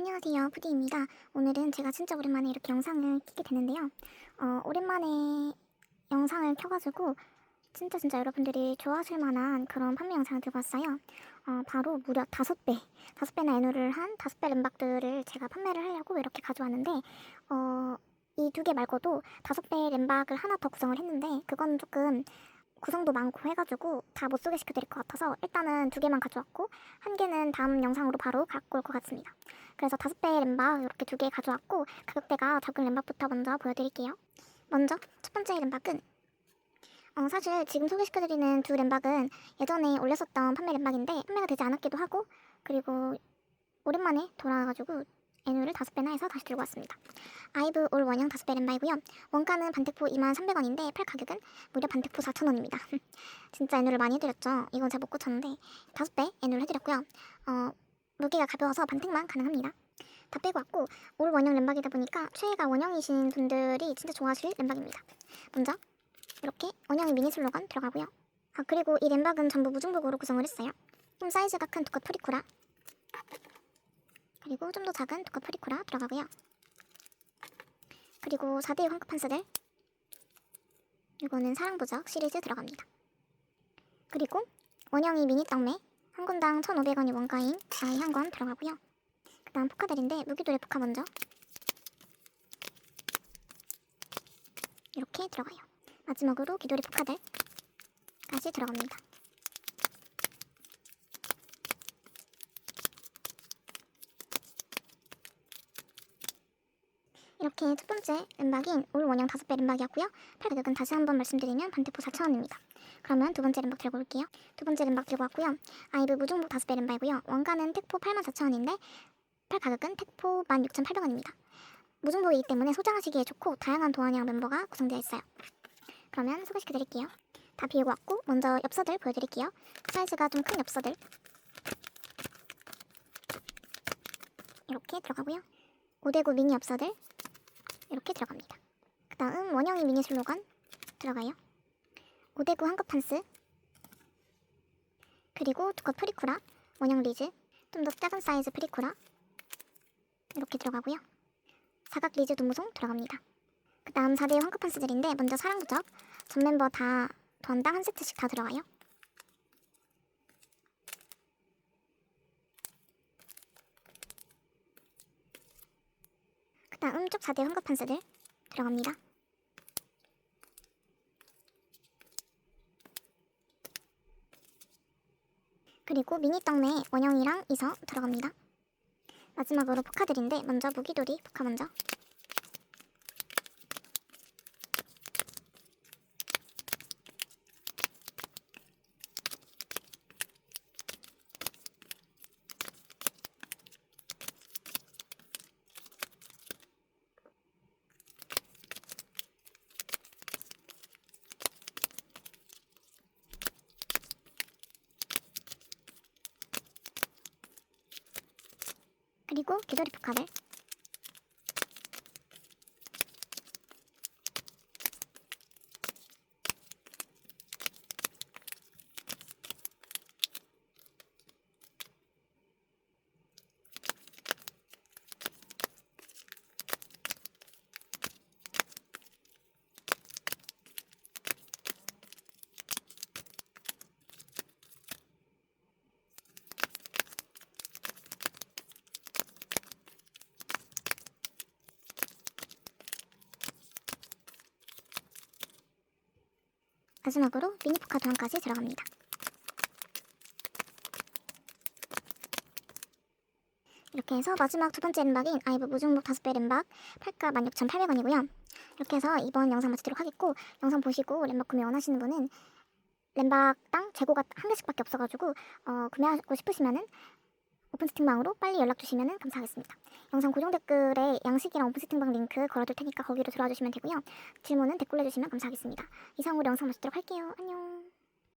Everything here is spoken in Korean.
안녕하세요 푸디입니다. 오늘은 제가 진짜 오랜만에 이렇게 영상을 키게 됐는데요. 어, 오랜만에 영상을 켜가지고 진짜 진짜 여러분들이 좋아하실 만한 그런 판매 영상을 들고 왔어요. 어, 바로 무려 다섯 배 다섯 배나 애누를 한 다섯 배 램박들을 제가 판매를 하려고 이렇게 가져왔는데 어, 이 두 개 말고도 다섯 배 램박을 하나 더 구성을 했는데 그건 조금 구성도 많고 해가지고 다 못 소개시켜 드릴 것 같아서 일단은 두 개만 가져왔고 한 개는 다음 영상으로 바로 갖고 올 것 같습니다. 그래서 다섯 배 램박 이렇게 두 개 가져왔고 가격대가 적은 램박부터 먼저 보여드릴게요. 먼저 첫 번째 램박은 어, 사실 지금 소개시켜드리는 두 램박은 예전에 올렸었던 판매 램박인데 판매가 되지 않았기도 하고 그리고 오랜만에 돌아와가지고 애누를 다섯 배나 해서 다시 들고 왔습니다. 아이브 올 원형 다섯 배 램박이고요. 원가는 반택포 23,300원인데 팔 가격은 무려 반택포 4,000원입니다. 진짜 애누를 많이 해드렸죠. 이건 제가 못 고쳤는데 다섯 배 애누를 해드렸고요. 어, 무게가 가벼워서 반택만 가능합니다. 다 빼고 왔고 올 원형 램박이다 보니까 최애가 원형이신 분들이 진짜 좋아하실 램박입니다. 먼저 이렇게 원형의 미니 슬로건 들어가고요. 아 그리고 이 램박은 전부 무중복으로 구성을 했어요. 좀 사이즈가 큰 두컷 프리쿠라 그리고 좀 더 작은 두컷 프리쿠라 들어가고요. 그리고 4대 황급 판스들 이거는 사랑부적 시리즈 들어갑니다. 그리고 원형이 미니 떡매 한 건당 1,500원이 원가인 아이 한건 들어가고요. 그 다음 포카들인데 무기돌의 포카 먼저 이렇게 들어가요. 마지막으로 기돌이 포카들까지 들어갑니다. 이렇게 첫 번째 램박인 올 원형 5배 램박이었고요. 팔 가격은 다시 한번 말씀드리면 반대포 4,000원입니다. 그러면 두 번째 램박 들고 올게요. 두 번째 램박 들고 왔고요. 아이브 무중복 5배 램박이고요. 원가는 택포 84,000원인데 팔 가격은 택포 16,800원입니다. 무중복이기 때문에 소장하시기에 좋고 다양한 도안형 멤버가 구성되어 있어요. 그러면 소개시켜 드릴게요. 다 비우고 왔고 먼저 엽서들 보여드릴게요. 사이즈가 좀 큰 엽서들 이렇게 들어가고요. 5대9 미니 엽서들 이렇게 들어갑니다. 그 다음 원형이 미니 슬로건 들어가요. 5대9 한급 판스 그리고 두컷 프리쿠라 원형 리즈 좀 더 작은 사이즈 프리쿠라 이렇게 들어가고요. 사각 리즈 두무송 들어갑니다. 그 다음 4대 황급 판스들인데 먼저 사랑 부적 전 멤버 다 전당 한 세트씩 다 들어가요. 다음 쪽 4대 황급 판스들 들어갑니다. 그리고 미니 떡매 원형이랑 이서 들어갑니다. 마지막으로 포카들인데 먼저 무기돌이 포카 먼저 그리고 기돌이 포카들 마지막으로 미니 포카 도안까지 들어갑니다. 이렇게 해서 마지막 두 번째 램박인 아이브 무중복 5배 램박 팔가 16,800원이고요. 이렇게 해서 이번 영상 마치도록 하겠고 영상 보시고 램박 구매 원하시는 분은 램박당 재고가 한 개씩밖에 없어가지고 어, 구매하고 싶으시면은 오픈 스팅방으로 빨리 연락 주시면 감사하겠습니다. 영상 고정 댓글에 양식이랑 오픈 스팅방 링크 걸어둘 테니까 거기로 들어와 주시면 되고요. 질문은 댓글로 해주시면 감사하겠습니다. 이상으로 영상 마치도록 할게요. 안녕.